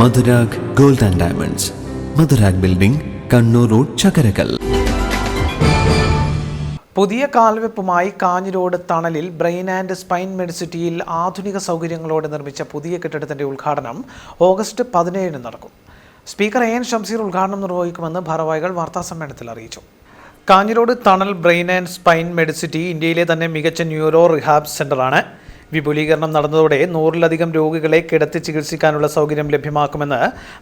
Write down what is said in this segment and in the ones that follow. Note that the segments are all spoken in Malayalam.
Madhurag gold and diamonds. Madhurag building Kannur road Chakkarakkal. പുതിയ കാൽവെപ്പുമായി കാഞ്ഞിരോട് തണലിൽ ബ്രെയിൻ ആൻഡ് സ്പൈൻ മെഡിസിറ്റിയിൽ ആധുനിക സൗകര്യങ്ങളോടെ നിർമ്മിച്ച പുതിയ കെട്ടിടത്തിന്റെ ഉദ്ഘാടനം ഓഗസ്റ്റ് പതിനേഴിന് നടക്കും. സ്പീക്കർ എൻ ഷംസീർ ഉദ്ഘാടനം നിർവഹിക്കുമെന്ന് ഭാരവാഹികൾ വാർത്താസമ്മേളനത്തിൽ അറിയിച്ചു. കാഞ്ഞിരോട് തണൽ ബ്രെയിൻ ആൻഡ് സ്പൈൻ മെഡിസിറ്റി ഇന്ത്യയിലെ തന്നെ മികച്ച ന്യൂറോ റിഹാബ് സെന്ററാണ്. വിപുലീകരണം നടന്നതോടെ നൂറിലധികം രോഗികളെ കിടത്തി ചികിത്സിക്കാനുള്ള സൗകര്യം ലഭ്യമാക്കുമെന്ന്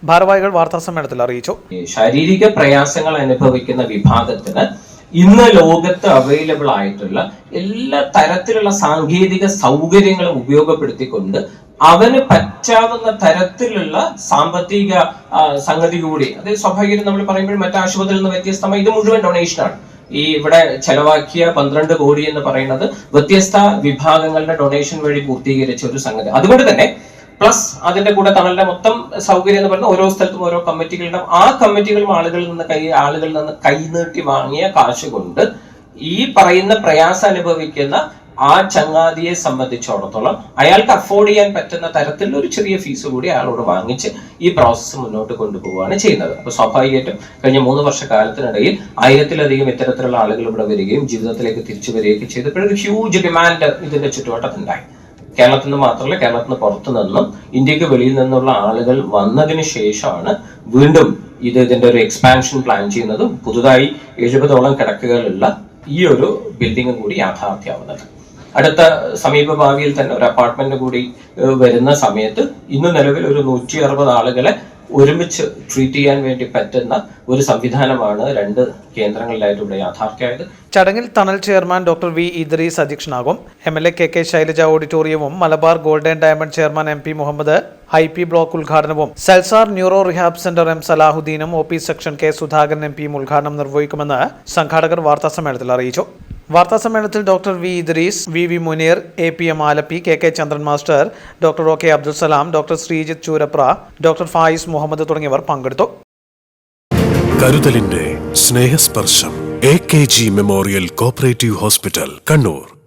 ഭാരവാഹികൾ വാർത്താസമ്മേളനത്തിൽ അറിയിച്ചു. ശാരീരിക പ്രയാസങ്ങൾ അനുഭവിക്കുന്ന വിഭാഗത്തിന് ഇന്ന് ലോകത്ത് അവൈലബിൾ ആയിട്ടുള്ള എല്ലാ തരത്തിലുള്ള സാങ്കേതിക സൗകര്യങ്ങളും ഉപയോഗപ്പെടുത്തിക്കൊണ്ട് അവന് പറ്റാവുന്ന തരത്തിലുള്ള സാമ്പത്തിക സംഗതി കൂടി. അതായത് സ്വാഭാവികം നമ്മൾ പറയുമ്പോൾ മറ്റു ആശുപത്രിയിൽ നിന്ന് വ്യത്യസ്തമായി ഇത് മുഴുവൻ ഡൊണേഷനാണ് ഈ ഇവിടെ ചെലവാക്കിയ പന്ത്രണ്ട് കോടി എന്ന് പറയുന്നത് വ്യത്യസ്ത വിഭാഗങ്ങളുടെ ഡൊണേഷൻ വഴി പൂർത്തീകരിച്ച ഒരു സംഗതി. അതുകൊണ്ട് തന്നെ പ്ലസ് അതിന്റെ കൂടെ തണലിന്റെ മൊത്തം സൗകര്യം എന്ന് പറയുന്നത് ഓരോ സ്ഥലത്തും ഓരോ കമ്മിറ്റികളുടെ ആ കമ്മിറ്റികളും ആളുകളിൽ നിന്ന് കൈ ആളുകളിൽ നിന്ന് കൈനീട്ടി വാങ്ങിയ കാശ് കൊണ്ട് ഈ പറയുന്ന പ്രയാസം അനുഭവിക്കുന്ന ആ ചങ്ങാതിയെ സംബന്ധിച്ചിടത്തോളം അയാൾക്ക് അഫോർഡ് ചെയ്യാൻ പറ്റുന്ന തരത്തിൽ ഒരു ചെറിയ ഫീസ് കൂടി അയാളോട് വാങ്ങിച്ച് ഈ പ്രോസസ്സ് മുന്നോട്ട് കൊണ്ടുപോവുകയാണ് ചെയ്യുന്നത്. അപ്പൊ സ്വാഭാവികമായിട്ടും കഴിഞ്ഞ മൂന്ന് വർഷക്കാലത്തിനിടയിൽ ആയിരത്തിലധികം ഇത്തരത്തിലുള്ള ആളുകൾ ഇവിടെ വരികയും ജീവിതത്തിലേക്ക് തിരിച്ചു വരികയൊക്കെ ചെയ്തപ്പോഴൊരു ഹ്യൂജ് ഡിമാൻഡ് ഇതിന്റെ ചുറ്റുവട്ടത്തുണ്ടായി. കേരളത്തിൽ നിന്ന് മാത്രമല്ല കേരളത്തിന് പുറത്തു നിന്നും ഇന്ത്യയ്ക്ക് വെളിയിൽ നിന്നുള്ള ആളുകൾ വന്നതിന് ശേഷമാണ് വീണ്ടും ഇത് ഇതിന്റെ ഒരു എക്സ്പാൻഷൻ പ്ലാൻ ചെയ്യുന്നതും പുതുതായി എഴുപതോളം കിടക്കുകളുള്ള ഈ ഒരു ബിൽഡിംഗും കൂടി യാഥാർത്ഥ്യമാവുന്നത്. അടുത്ത സമീപ ഭാവിയിൽ തന്നെ ഒരു അപ്പാർട്ട്മെന്റ് കൂടി വരുന്ന സമയത്ത് ഇന്ന് നിലവിൽ ഒരു നൂറ്റി അറുപത് ആളുകളെ ഒരുമിച്ച് ട്രീറ്റ് ചെയ്യാൻ വേണ്ടി പറ്റുന്ന ഒരു സംവിധാനമാണ് രണ്ട് കേന്ദ്രങ്ങളിലായിട്ട് ഇവിടെ യാഥാർത്ഥ്യമായത്. ചടങ്ങിൽ Thanal chairman doctor V Idris അധ്യക്ഷനാകും. M L A K K Shailaja ഓഡിറ്റോറിയവും Malabar golden diamond chairman M P Muhammad I P block ഉദ്ഘാടനവും Salsar neuro rehab centre M സലാഹുദ്ദീനും O P section K Sudhakaran M പിയും ഉദ്ഘാടനം നിർവഹിക്കുമെന്ന് സംഘാടകർ വാർത്താസമ്മേളനത്തിൽ അറിയിച്ചു. വാർത്താസമ്മേളനത്തിൽ doctor V Idris V V Muneer A P M Alappy K K Chandran master doctor O K Abdul Salam doctor Sreejith Choorapra doctor Fayis Muhammad തുടങ്ങിയവർ പങ്കെടുത്തു. കരുതലിന്റെ സ്നേഹസ്പർശം A K G memorial cooperative hospital Kannur.